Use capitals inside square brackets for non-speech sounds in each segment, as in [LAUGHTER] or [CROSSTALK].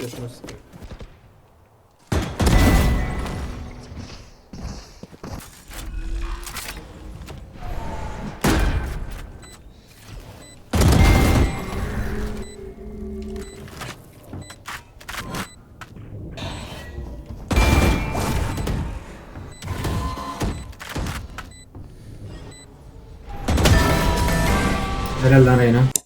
Götünü sikeyim. Helal lan Reyna.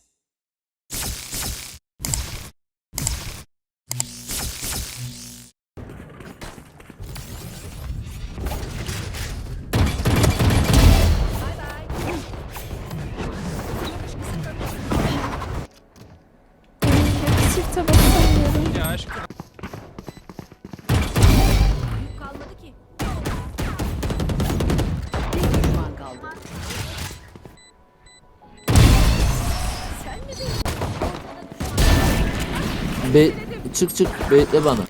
Be çık çık bekle bana.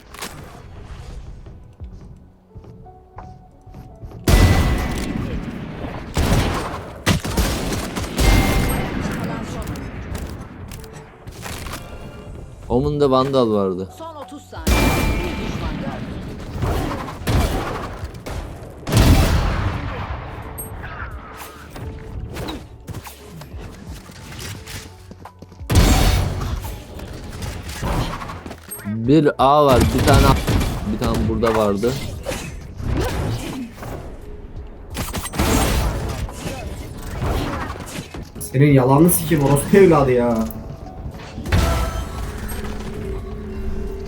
Omun'da vandal vardı. Son Bir A var, bir tane A- bir tane burada vardı. Senin yalanını sikeyim orospu evladı ya.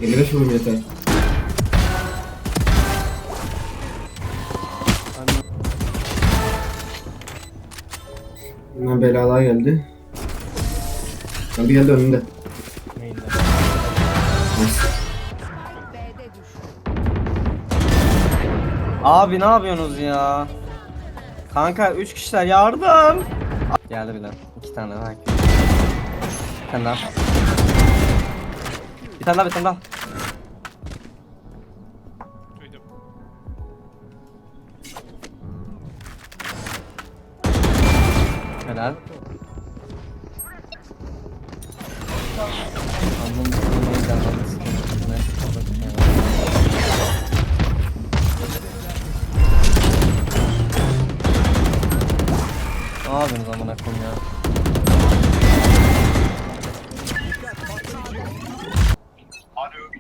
55 vurayım yeter. Hemen belalar geldi. Geldi geldi önünde. Main'de. Abi ne yapıyorsunuz ya? Kanka 3 kişiler yardım. Geldi bile. 2 tane daha. Bir tane daha. Bir tane daha bir tane daha. Helal. Anladım. Ne yapıyorsunuz amına koyayım ya? Alo.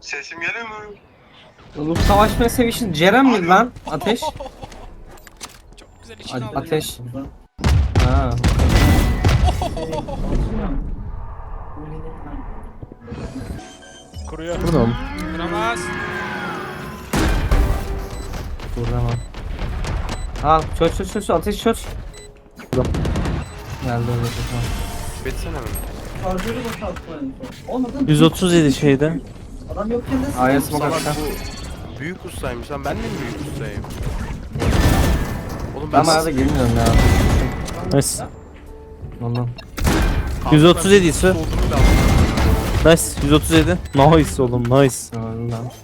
Sesim geliyor mu? Bu savaşmaya sevişin Ceren mi lan? Ateş? [LAUGHS] Çok güzel içine A- aldım. ateş. Ha. [LAUGHS] Kuruyor. Burada Kuramaz. Burada mı? Al çöz çöz çöz ateş çöz. Geldi öyle tamam. Betsene mi? 137 şeyde. A'ya smoke Salak atacağım. bu büyük ustaymış lan ben de mi büyük ustayım? Oğlum Ben ben bayağı da girmiyorum ya. Nice. Ondan. 137 ise. Nice. 137. Nice oğlum nice.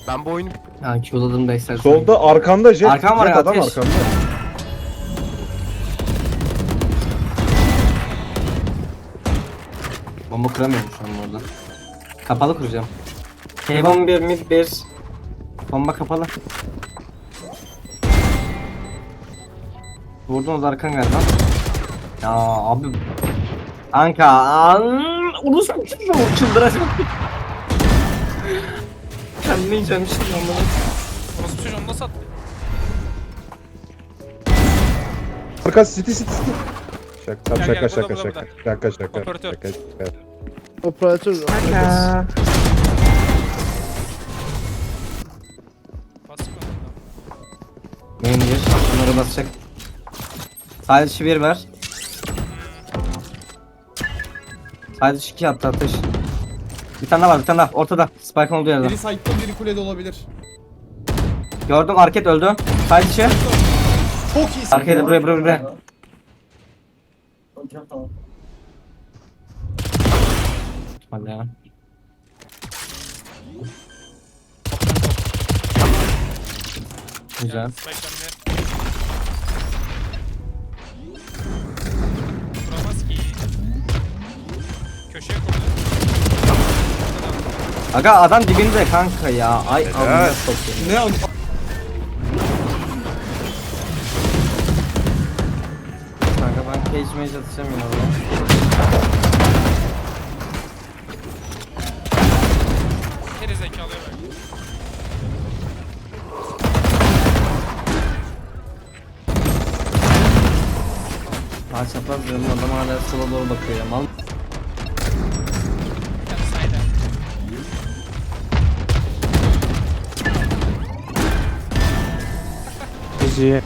Ben bu oyunu Ha Q'ladım da istersen. Solda arkanda jet. Arkam var jet ya, adam ateş. arkanda. Bomba kuramıyorum şu an orada. Kapalı kuracağım. K-bomb bir mid bir. Bomba kapalı. Vurdun o da arkan galiba. Ya abi. Kanka. Aaa. Ulus mu çıldıracağım? Kendimi yiyeceğim şimdi onları. Orası çocuğunu nasıl attı? Arka city city city. Şaka Gel, şaka gel, şaka burada, şaka burada, şaka şaka Operatör. şaka şaka. Basık mı? Main bir. Bunları basacak. Dışı bir ver. Side dışı iki attı atış. Bir tane daha var bir tane daha ortada. Spike'ın olduğu yerde. Biri site'da biri kulede olabilir. Gördüm arket öldü. Side dışı. Çok iyisin. Arkaya buraya buraya buraya. Hadi ya. Güzel. Kuramaz Köşeye koydu. Aga adam dibinde kanka ya. Ay amına sokayım. Ne o? Kanka ben cage mage oraya. Geri zekalıya bak. Çapraz diyorum adam hala sola doğru bakıyor ya. Mal 机